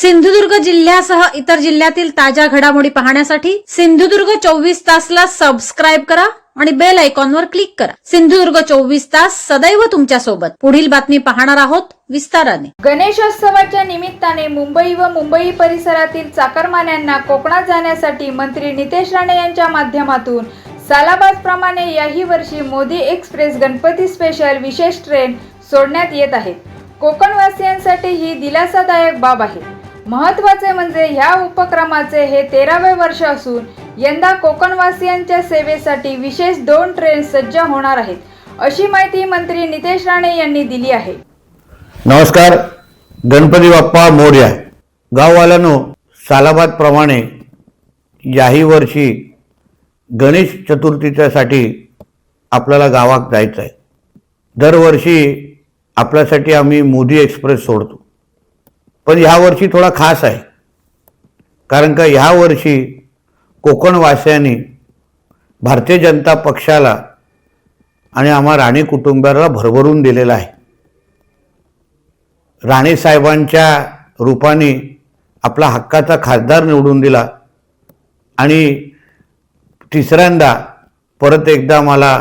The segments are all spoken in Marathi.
सिंधुदुर्ग जिल्ह्यासह इतर जिल्ह्यातील ताज्या घडामोडी पाहण्यासाठी सिंधुदुर्ग चोवीस तासला सबस्क्राईब करा आणि बेल आयकॉनवर क्लिक करा. सिंधुदुर्ग चोवीस तास सदैव तुमच्यासोबत. पुढील बातमी पाहणार आहोत विस्ताराने. गणेशोत्सवाच्या निमित्ताने मुंबई व मुंबई परिसरातील चाकरमान्यांना कोकणात जाण्यासाठी मंत्री नितेश राणे यांच्या माध्यमातून सालाबाजप्रमाणे याही वर्षी मोदी एक्सप्रेस गणपती स्पेशल विशेष ट्रेन सोडण्यात येत आहे. कोकणवासियांसाठी ही दिलासादायक बाब आहे. महत्त्वाचे म्हणजे ह्या उपक्रमाचे हे तेरावे वर्ष असून यंदा कोकणवासियांच्या सेवेसाठी विशेष दोन ट्रेन सज्ज होणार आहेत. अशी माहिती मंत्री नितेश राणे यांनी दिली आहे. नमस्कार. गणपती बाप्पा मोर्या. गाववाल्यानो सालाबादप्रमाणे याही वर्षी गणेश चतुर्थीच्यासाठी आपल्याला गावात जायचं आहे दरवर्षी आपल्यासाठी आम्ही मोदी एक्सप्रेस सोडतो. पण ह्या वर्षी थोडा खास आहे. कारण का ह्यावर्षी कोकणवासियांनी भारतीय जनता पक्षाला आणि आम्हा राणे कुटुंबाला भरभरून दिलेला आहे. राणे साहेबांच्या रूपाने आपला हक्काचा खासदार निवडून दिला आणि तिसऱ्यांदा परत एकदा मला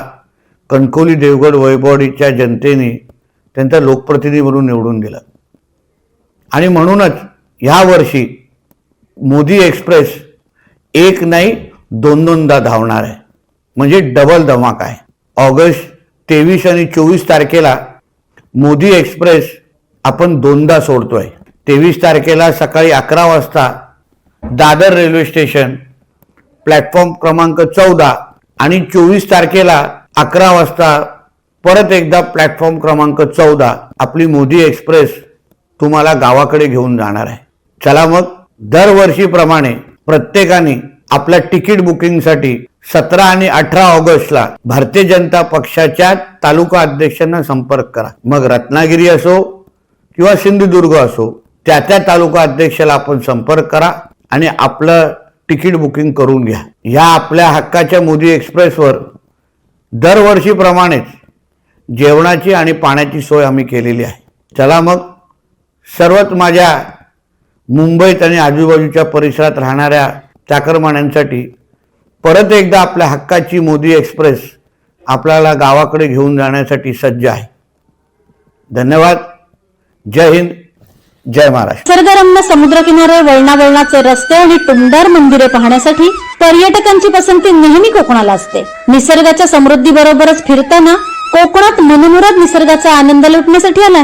कणकोली देवगड वैभवडीच्या जनतेने त्यांचा लोकप्रतिनिधी म्हणून निवडून दिला. आणि म्हणूनच ह्या वर्षी मोदी एक्सप्रेस एक नाही दोन दोनदा धावणार आहे. म्हणजे डबल धमाक आहे. ऑगस्ट तेवीस आणि चोवीस तारखेला मोदी एक्सप्रेस आपण दोनदा सोडतोय. तेवीस तारखेला सकाळी अकरा वाजता दादर रेल्वे स्टेशन प्लॅटफॉर्म क्रमांक चौदा आणि चोवीस तारखेला अकरा वाजता परत एकदा प्लॅटफॉर्म क्रमांक चौदा आपली मोदी एक्सप्रेस तुम्हाला गावाकडे घेऊन जाणार आहे. चला मग दरवर्षीप्रमाणे प्रत्येकाने आपल्या तिकीट बुकिंगसाठी सतरा आणि अठरा ऑगस्टला भारतीय जनता पक्षाच्या तालुका अध्यक्षांना संपर्क करा. मग रत्नागिरी असो किंवा सिंधुदुर्ग असो त्या त्या तालुका अध्यक्षाला आपण संपर्क करा आणि आपलं तिकीट बुकिंग करून घ्या. ह्या आपल्या हक्काच्या मोदी एक्सप्रेसवर दरवर्षीप्रमाणेच जेवणाची आणि पाण्याची सोय आम्ही केलेली आहे. चला मग सर्वच माझ्या मुंबईत आणि आजूबाजूच्या परिसरात राहणाऱ्या चाकरमान्यांसाठी परत एकदा आपल्या हक्काची मोदी एक्सप्रेस आपल्याला गावाकडे घेऊन जाण्यासाठी सज्ज आहे. धन्यवाद. जय हिंद. जय महाराष्ट्र. निसर्गरम्य समुद्रकिनारे वळणावळणाचे रस्ते आणि टुमदार मंदिरे पाहण्यासाठी पर्यटकांची पसंती नेहमी कोकणाला असते. निसर्गाच्या समृद्धी बरोबरच फिरताना कोकणात मनमुराद निसर्गाचा आनंद लुटण्यासाठी आला